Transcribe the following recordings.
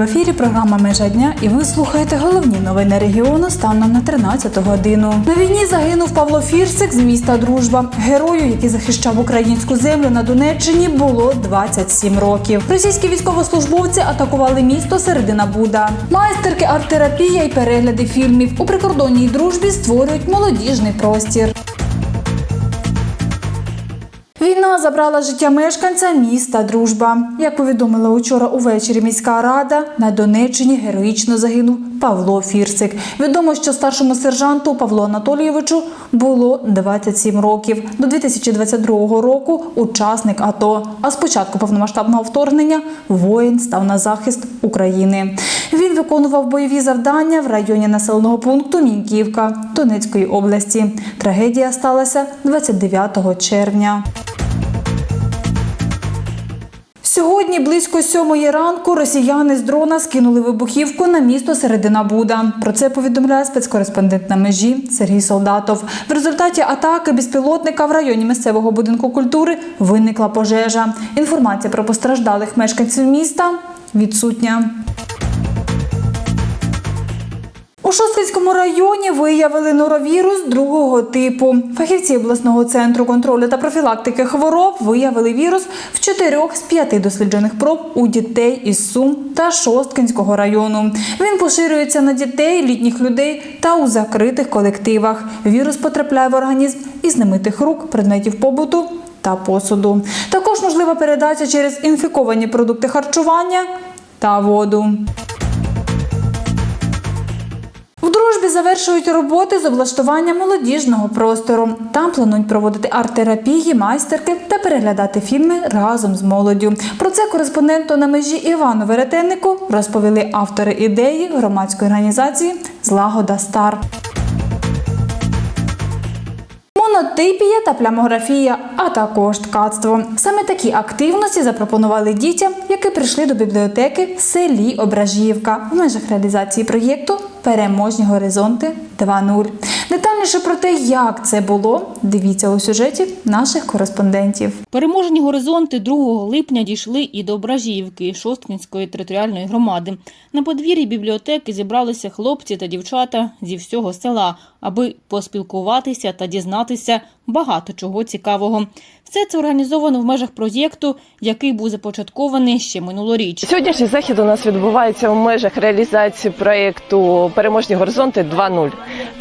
В ефірі програма Межа дня і ви слухаєте головні новини регіону станом на 13 годину. На війні загинув Павло Фірсик з міста Дружба. Герою, який захищав українську землю на Донеччині, було 27 років. Російські військовослужбовці атакували місто Середина Буда. Майстерки арт-терапія і перегляди фільмів у прикордонній дружбі створюють молодіжний простір. Війна забрала життя мешканця міста Дружба. Як повідомила учора увечері міська рада, на Донеччині героїчно загинув Павло Фірсик. Відомо, що старшому сержанту Павлу Анатолійовичу було 27 років. До 2022 року учасник АТО. А з початку повномасштабного вторгнення воїн став на захист України. Він виконував бойові завдання в районі населеного пункту Міньківка Донецької області. Трагедія сталася 29 червня. Сьогодні близько сьомої ранку росіяни з дрона скинули вибухівку на місто Середина Буда. Про це повідомляє спецкореспондент на межі Сергій Солдатов. В результаті атаки безпілотника в районі місцевого будинку культури виникла пожежа. Інформація про постраждалих мешканців міста відсутня. У Шосткинському районі виявили норовірус другого типу. Фахівці обласного центру контролю та профілактики хвороб виявили вірус в чотирьох з п'яти досліджених проб у дітей із Сум та Шосткинського району. Він поширюється на дітей, літніх людей та у закритих колективах. Вірус потрапляє в організм із немитих рук, предметів побуту та посуду. Також можлива передача через інфіковані продукти харчування та воду. В завершують роботи з облаштування молодіжного простору. Там планують проводити арт-терапії, майстерки та переглядати фільми разом з молоддю. Про це кореспонденту на межі Івану Веретеннику розповіли автори ідеї громадської організації Злагода Стар. Монотипія та плямографія, а також ткацтво. Саме такі активності запропонували дітям, які прийшли до бібліотеки в селі Ображівка в межах реалізації проєкту Переможні горизонти 2.0. Детальніше про те, як це було, дивіться у сюжеті наших кореспондентів. Переможені горизонти 2 липня дійшли і до Ображіївки Шосткінської територіальної громади. На подвір'ї бібліотеки зібралися хлопці та дівчата зі всього села, аби поспілкуватися та дізнатися багато чого цікавого. Все це організовано в межах проєкту, який був започаткований ще минулоріч. Сьогоднішній захід у нас відбувається в межах реалізації проєкту Переможні горизонти 2.0.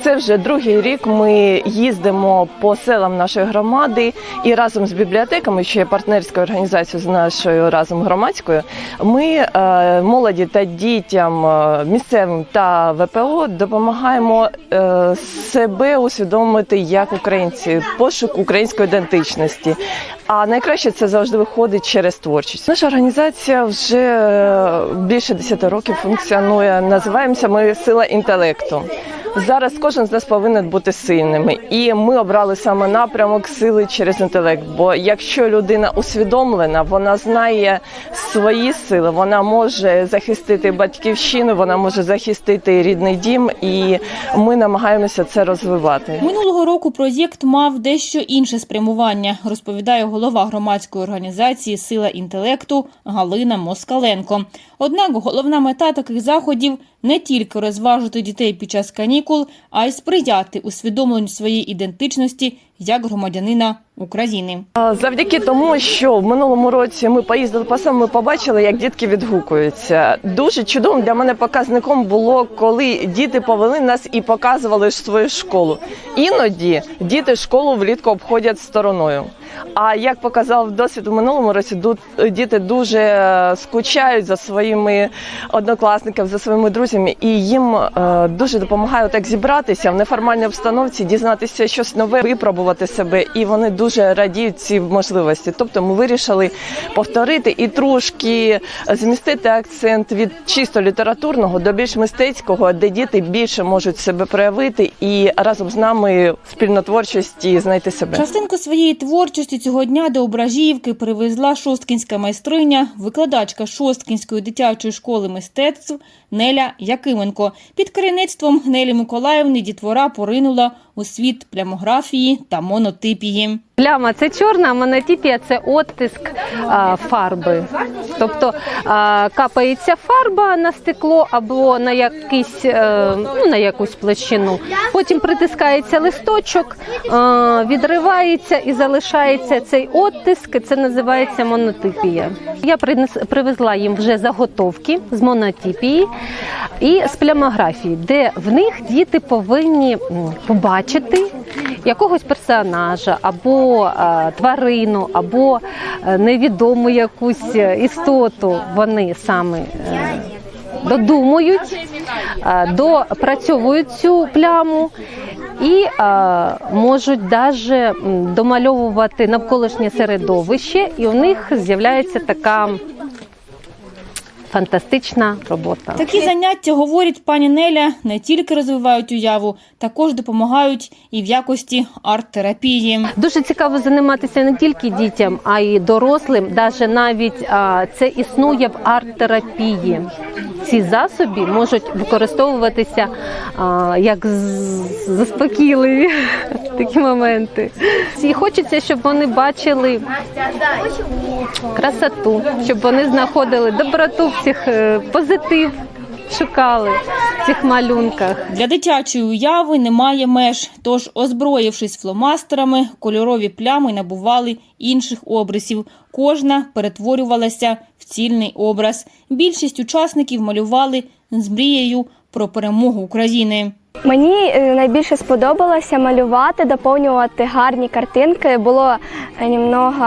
Це вже другий рік. Ми їздимо по селам нашої громади і разом з бібліотеками, що є партнерською організацією з нашою разом громадською. Ми е, молоді та дітям е, місцевим та ВПО допомагаємо е, себе усвідомити як українці, пошук української ідентичності. А найкраще це завжди виходить через творчість. Наша організація вже е, більше 10 років функціонує. Називаємося ми сила інтелекту. Зараз кожен з нас повинен бути сильними, і ми обрали саме напрямок сили через інтелект. Бо якщо людина усвідомлена, вона знає свої сили, вона може захистити батьківщину, вона може захистити рідний дім, і ми намагаємося це розвивати. Минулого року проєкт мав дещо інше спрямування, розповідає голова громадської організації Сила інтелекту Галина Москаленко. Однак головна мета таких заходів не тільки розважити дітей під час канікул, а й сприяти усвідомленню своєї ідентичності як громадянина України. Завдяки тому, що в минулому році ми поїздили по ми побачили, як дітки відгукуються. Дуже чудовим для мене показником було, коли діти повели нас і показували свою школу. Іноді діти школу влітку обходять стороною. А як показав досвід у минулому році, діти дуже е, скучають за своїми однокласниками, за своїми друзями, і їм е, дуже допомагає так зібратися в неформальній обстановці, дізнатися щось нове, випробувати себе, і вони дуже радіють цій можливості. Тобто, ми вирішили повторити і трошки змістити акцент від чисто літературного до більш мистецького, де діти більше можуть себе проявити і разом з нами в спільнотворчості знайти себе. Частинку своєї творчості цього дня до Ображіївки привезла шосткінська майстриня, викладачка Шосткінської дитячої школи мистецтв Неля Якименко. Під керівництвом Нелі Миколаївни дітвора поринула у світ плямографії та монотипії. Пляма це чорна, а монотипія це оттиск а, фарби. Тобто а, капається фарба на стекло або на якийсь, е, ну, на якусь площину. Потім притискається листочок, е, відривається і залишається цей оттиск. Це називається монотипія. Я принес- привезла їм вже заготовки з монотипії і з плямографії, де в них діти повинні побачити якогось персонажа або е, тварину, або е, невідому якусь е, істоту вони саме. Додумують, допрацьовують цю пляму і можуть навіть домальовувати навколишнє середовище, і у них з'являється така фантастична робота. Такі заняття, говорить пані Неля, не тільки розвивають уяву, також допомагають і в якості арт-терапії. Дуже цікаво займатися не тільки дітям, а й дорослим. Даже навіть а, це існує в арт-терапії. Ці засоби можуть використовуватися а, як заспокійливі такі моменти. І хочеться, щоб вони бачили красоту, щоб вони знаходили доброту в цих е, позитив, шукали в цих малюнках. Для дитячої уяви немає меж, тож, озброївшись фломастерами, кольорові плями набували інших обрисів. Кожна перетворювалася в цільний образ. Більшість учасників малювали з мрією про перемогу України. Мені е, найбільше сподобалося малювати, доповнювати гарні картинки. Було е, немного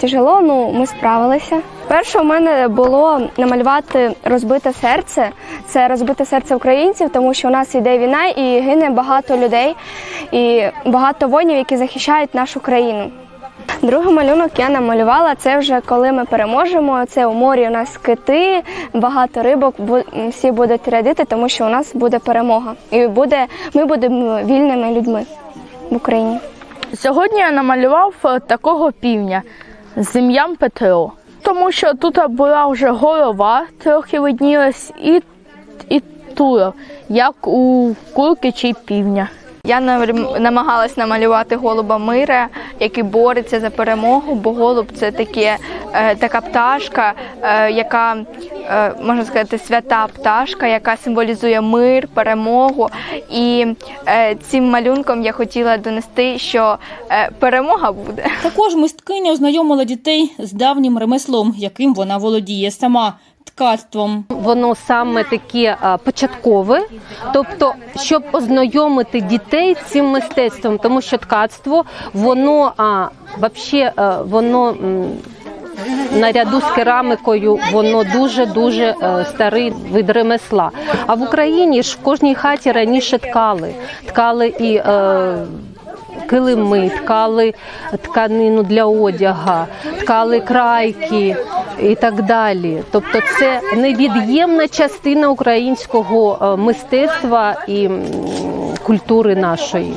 тяжело, ну ми справилися. Перше у мене було намалювати розбите серце. Це розбите серце українців, тому що у нас йде війна і гине багато людей і багато воїнів, які захищають нашу країну. Другий малюнок я намалювала. Це вже коли ми переможемо. Це у морі у нас кити, багато рибок. Всі будуть радіти, тому що у нас буде перемога. І буде, ми будемо вільними людьми в Україні. Сьогодні я намалював е, такого півня з ім'ям Петро, тому що тут була вже голова, трохи виднілась, і, і тура, як у курки чи півня. Я нам- намагалась намалювати голуба мира, який бореться за перемогу, бо голуб це таке, е, така пташка, е, яка е, можна сказати свята пташка, яка символізує мир, перемогу. І цим малюнком я хотіла донести, що перемога буде. Також мисткиня ознайомила дітей з давнім ремеслом, яким вона володіє сама ткацтвом. Воно саме таке початкове, тобто, щоб ознайомити дітей цим мистецтвом, тому що ткацтво, воно а, вообще, а, воно. м, Наряду з керамікою воно дуже дуже е, старий вид ремесла. А в Україні ж в кожній хаті раніше ткали. Ткали і е, килими, ткали тканину для одяга, ткали крайки і так далі. Тобто, це невід'ємна частина українського е, мистецтва і культури нашої.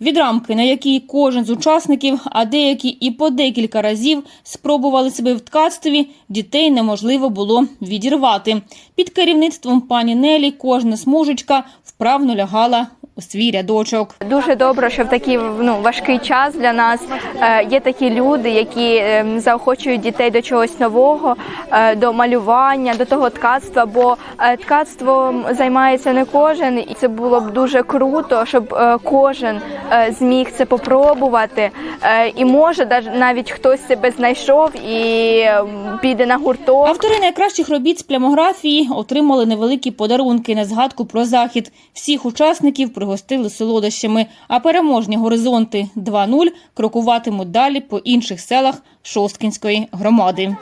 Від рамки, на якій кожен з учасників, а деякі і по декілька разів спробували себе в ткацтві, дітей неможливо було відірвати. Під керівництвом пані Нелі кожна смужечка вправно лягала у свій рядочок. Дуже добре, що в такий ну, важкий час для нас е, є такі люди, які е, заохочують дітей до чогось нового, е, до малювання, до того ткацтва. Бо е, ткацтвом займається не кожен, і це було б дуже круто, щоб кожен зміг це попробувати. І може навіть хтось себе знайшов і е, піде на гурток. Автори найкращих робіт з плямографії отримали невеликі подарунки на згадку про захід. Всіх учасників пригостили солодощами, а переможні горизонти 2.0 крокуватимуть далі по інших селах Шосткінської громади.